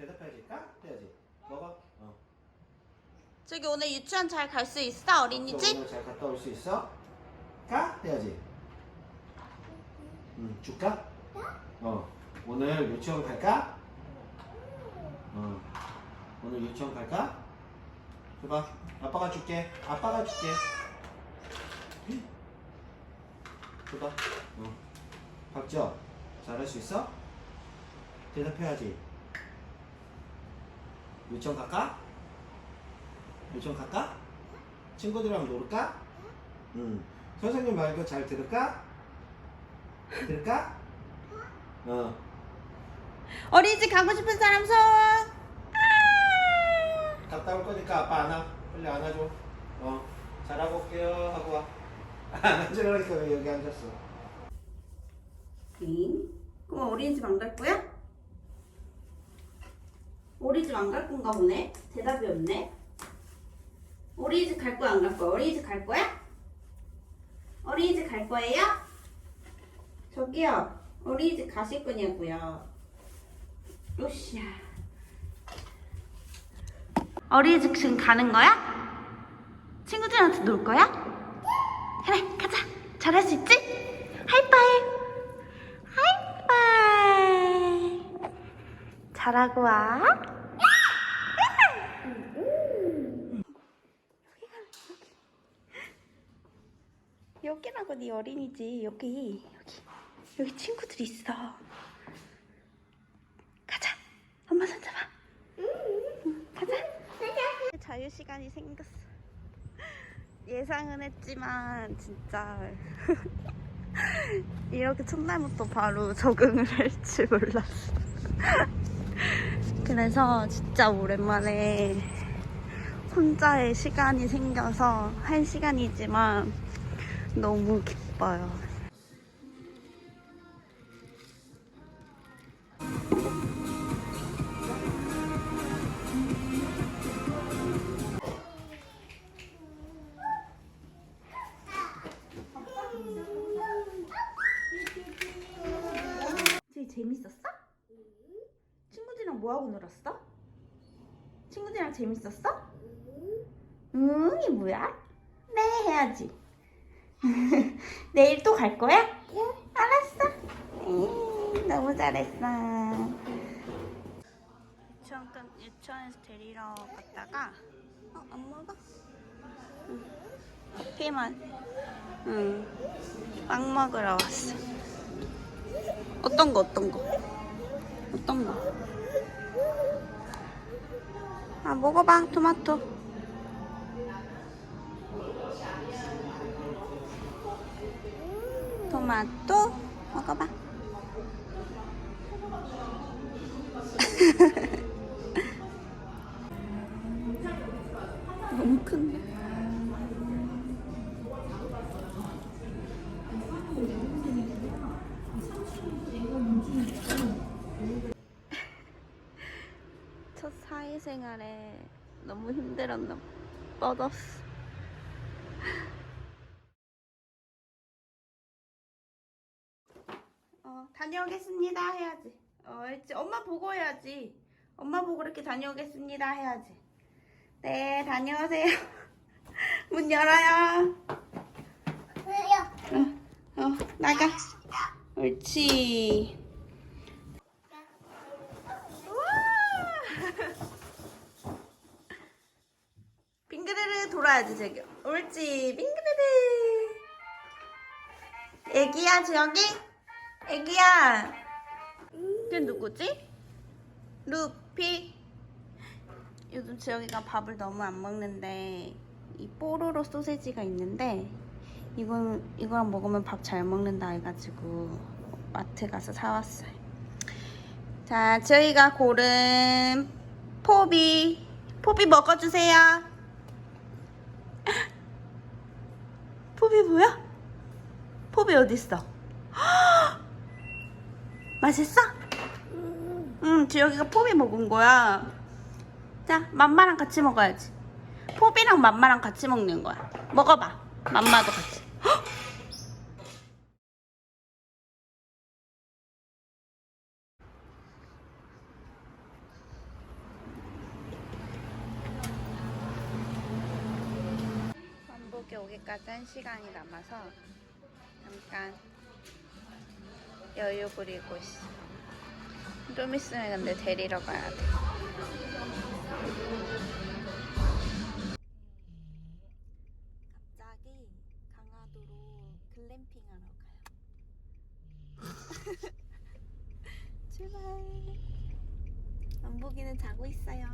대답해야지. 까? 해야지. 먹어. 어. 저기 오늘 유치원 잘 갈 수 있어 어린이집? 오늘 잘 갔다 올 수 있어? 까? 해야지. 응, 줄까? 어. 오늘 유치원 갈까? 어. 오늘 유치원 갈까? 줘봐. 아빠가 줄게. 아빠가 줄게. 응. 줘봐. 어. 박지영, 잘할 수 있어? 대답해야지. 유치원 갈까? 유치원 갈까? 친구들이랑 놀까? 응. 선생님 말고 잘 들을까? 들을까? 어. 어린이집 가고 싶은 사람 손 갔다 올 거니까 아빠 안아. 빨리 안아줘. 어. 잘하고 올게요. 하고 와. 안아주라니까 왜 여기 앉았어? 응? 그럼 어린이집 안 갈 거야? 어린이집 안 갈 건가 보네? 대답이 없네 어린이집 갈 거야 안 갈 거야? 어린이집 갈 거야? 어린이집 갈 거예요? 저기요 어린이집 가실 거냐고요 으쌰 어린이집 지금 가는 거야? 친구들한테 놀 거야? 그래 가자 잘할 수 있지? 하이파이 잘하고 와. 여기라고 네 어린이집. 여기 여기. 여기 친구들 있어. 가자. 엄마 손 잡아. 응, 가자. 자유 시간이 생겼어. 예상은 했지만 진짜. 이렇게 첫날부터 바로 적응을 할줄 몰랐어. 그래서 진짜 오랜만에 혼자의 시간이 생겨서 한 시간이지만 너무 기뻐요. 재밌었어? 뭐하고 놀았어? 친구들이랑 재밌었어? 응, 이 뭐야? 네, 해야지. 내일 또 갈 거야? 응. 알았어. 응, 너무 잘했어. 유치원, 끝- 유치원에서 데리러 갔다가, 어, 안 먹어? 응. 커피만. 응. 빵 먹으러 왔어. 어떤 거 어떤 거 어떤 거? 아 먹어봐 토마토. 토마토 먹어봐. 너무 큰데. 첫 사회생활에 너무 힘들었나 봐. 뻗었어. 어, 다녀오겠습니다 해야지. 어, 알지? 엄마 보고 해야지. 엄마 보고 이렇게 다녀오겠습니다 해야지. 네, 다녀오세요. 문 열어요. 어, 어, 나가. 옳지. 우와! 빙그르르 돌아야지 저기 옳지 빙그르르 애기야 저기 애기야 걔 누구지? 루피 요즘 지영이가 밥을 너무 안 먹는데 이 뽀로로 소세지가 있는데 이건 이거랑 먹으면 밥 잘 먹는다 해가지고 마트 가서 사왔어요. 자, 저희가 고른 포비 포비 먹어주세요. 포비 뭐야? 포비 어디 있어? 맛있어? 응, 지혁이가 포비 먹은 거야. 자, 맘마랑 같이 먹어야지. 포비랑 맘마랑 같이 먹는 거야. 먹어봐. 맘마도 같이. 오기까지 한 시간이 남아서 잠깐 여유 부리고 있어. 좀 있으면 근데 데리러 가야 돼. 갑자기 강화도로 글램핑하러 가요. 출발. 만보기는 자고 있어요.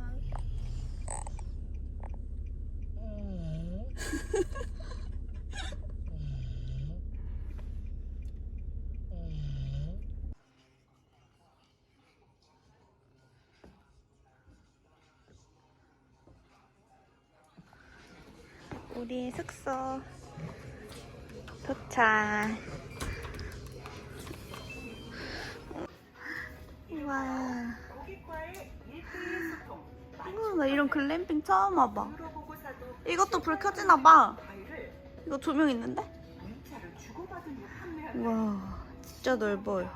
우리 숙소 도착. 와. 우와, 나 이런 글램핑 처음 와봐. 이것도 불 켜지나 봐. 이거 조명 있는데? 와, 진짜 넓어요.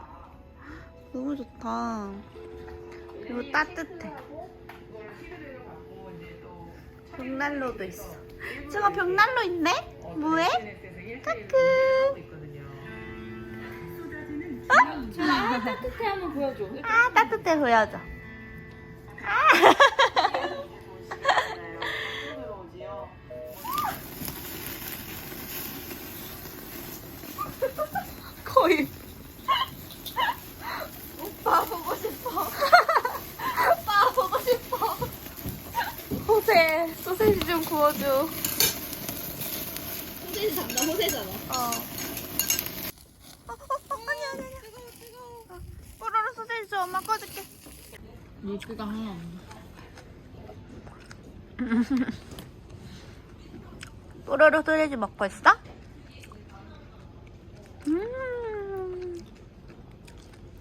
너무 좋다. 그리고 따뜻해. 벽난로도 있어. 저거 벽난로 있네? 뭐해? 까꿍. 따뜻해 한번 보여줘. 아, 따뜻해 보여줘. 거의. 오빠 보고 싶어. 오빠 보고 싶어. 호세, 소세지 좀 구워줘. 호세지 잡나 호세잖아. 어. 어, 어, 어, 아니, 아니, 아니. 뜨거워, 뜨거워. 뽀로로 소세지 줘. 엄마 꺼줄게. 물기가 하나 없네. 뽀로로 소세지 먹고 있어? 음.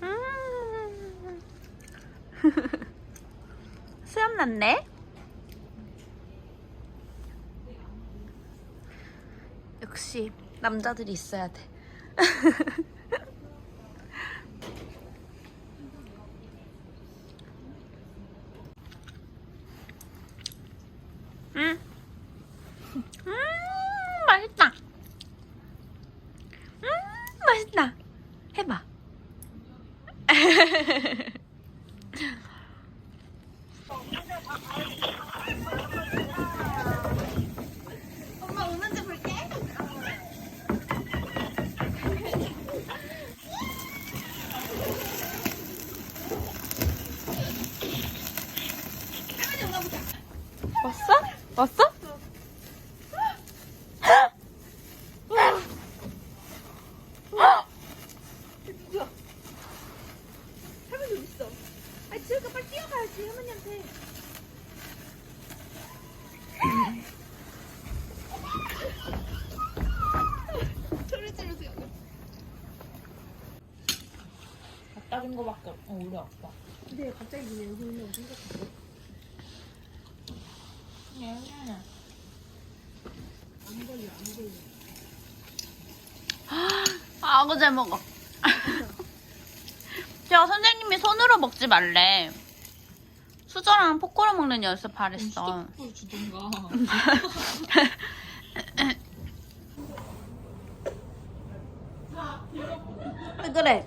음. 수염 났네? 역시 남자들이 있어야 돼. 음. 음, 맛있다. 음, 맛있다. 엄마 오는지 볼게. 왔어? 왔어? 할머니 어디 있어? 아 지우가 빨리 뛰어가야지 할머니한테. 소리 지르세요. 준 거밖에 없어. 우리 아빠. 근데 갑자기 니네 여기 있는 거 생각했어. 얘는 안 걸려, 안 걸려. 아, 아구 잘 먹어. 제가 선생님이 손으로 먹지 말래. 수저랑 포크로 먹는 연습 바랬어. 스티커 주던가. 왜 그래?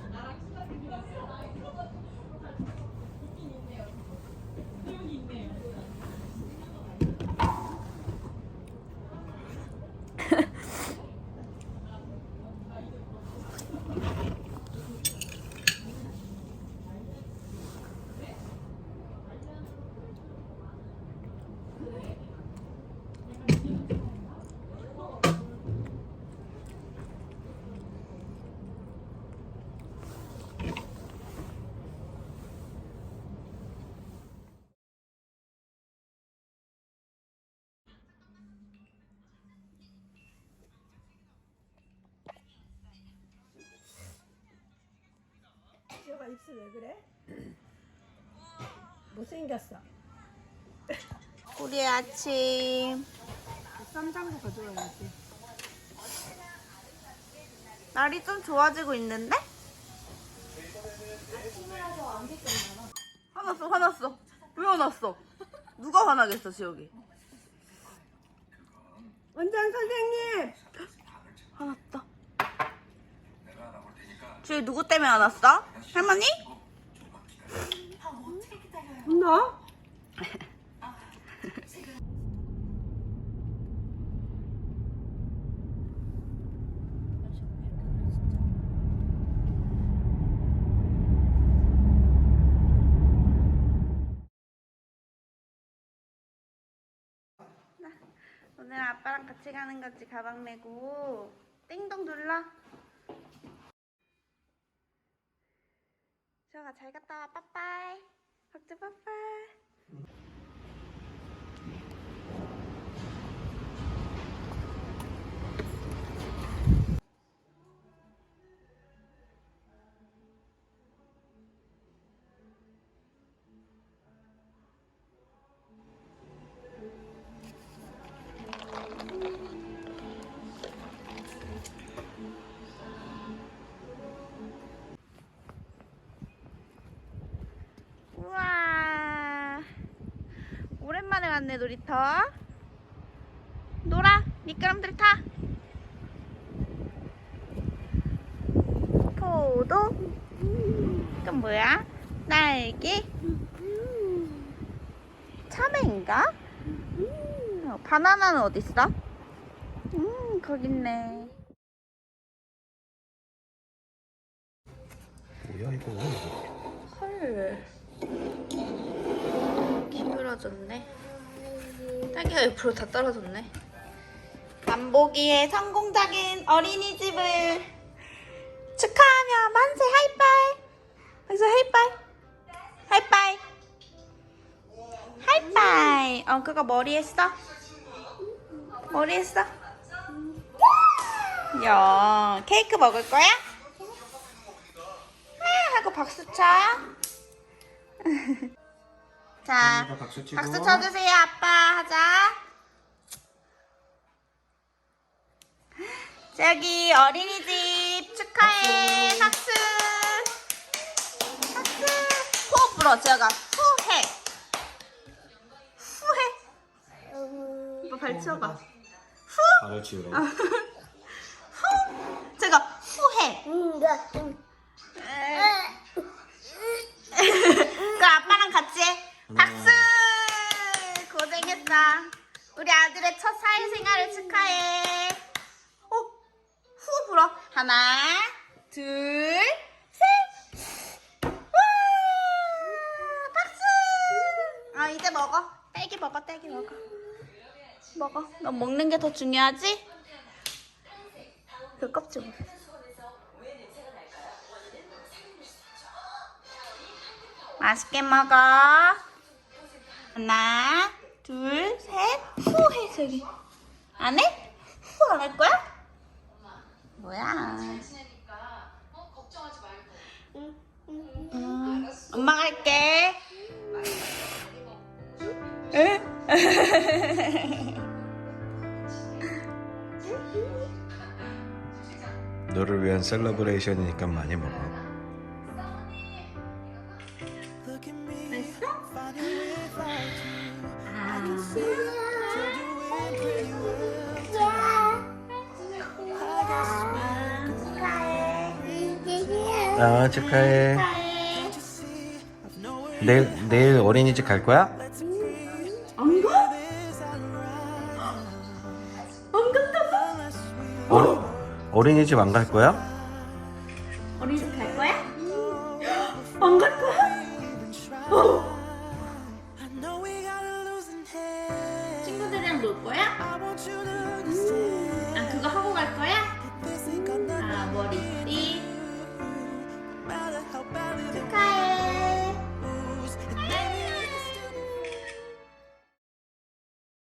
입술 왜 그래? 못생겼어. 우리 아침. 쌈장도 가져와야지. 날이 좀 좋아지고 있는데? 화났어, 화났어. 왜 화났어? 누가 화나겠어, 지옥이? 원장 선생님. 화났다. 저희 누구 때문에 안 왔어? 할머니? 나? 오늘 아빠랑 같이 가는 거지 가방 메고 띵동 눌러 수아가 잘 갔다 와. 빠빠이. 박주 빠빠이 만에 왔네 놀이터. 놀아 미끄럼들 타. 포도. 이건 뭐야? 날개. 참외인가? 어, 바나나는 어딨어? 음 거기 있네. 뭐야 이거? 헐. 기울어졌네 딸기가 옆으로 다 떨어졌네 만보기의 성공적인 어린이집을 축하하며 만세 하이파이 여기서 하이파이 하이파이 하이파이 어 그거 머리 했어? 머리 했어? 야 케이크 먹을 거야? 아, 하고 박수 쳐. 자, 박수 치고. 박수 쳐주세요, 아빠. 하자. 저기 어린이집 축하해. 박수. 박수. 호흡 불어, 제가 후해. 후해. 오빠 발 치워봐. 후. 발을 치우러. 후. 제가 후해. 그 아빠랑 같이 해. 박수! 고생했어. 우리 아들의 첫 사회생활을 축하해. 어, 후 불어. 하나, 둘, 셋. 와! 박수! 아, 이제 먹어. 딸기 먹어, 딸기 먹어. 먹어. 너 먹는 게 더 중요하지? 그 껍질. 맛있게 먹어. 하나, 둘, 셋, 후 해, 저기. 안 해? 후 안 할 거야? 뭐야? 음, 엄마가 할게. 에? 너를 위한 셀러브레이션이니까 많이 먹어. 아 축하해. 내일 내일 어린이집 갈 거야? 안 가? 안 간다고? 어, 어린이집 안 갈 거야?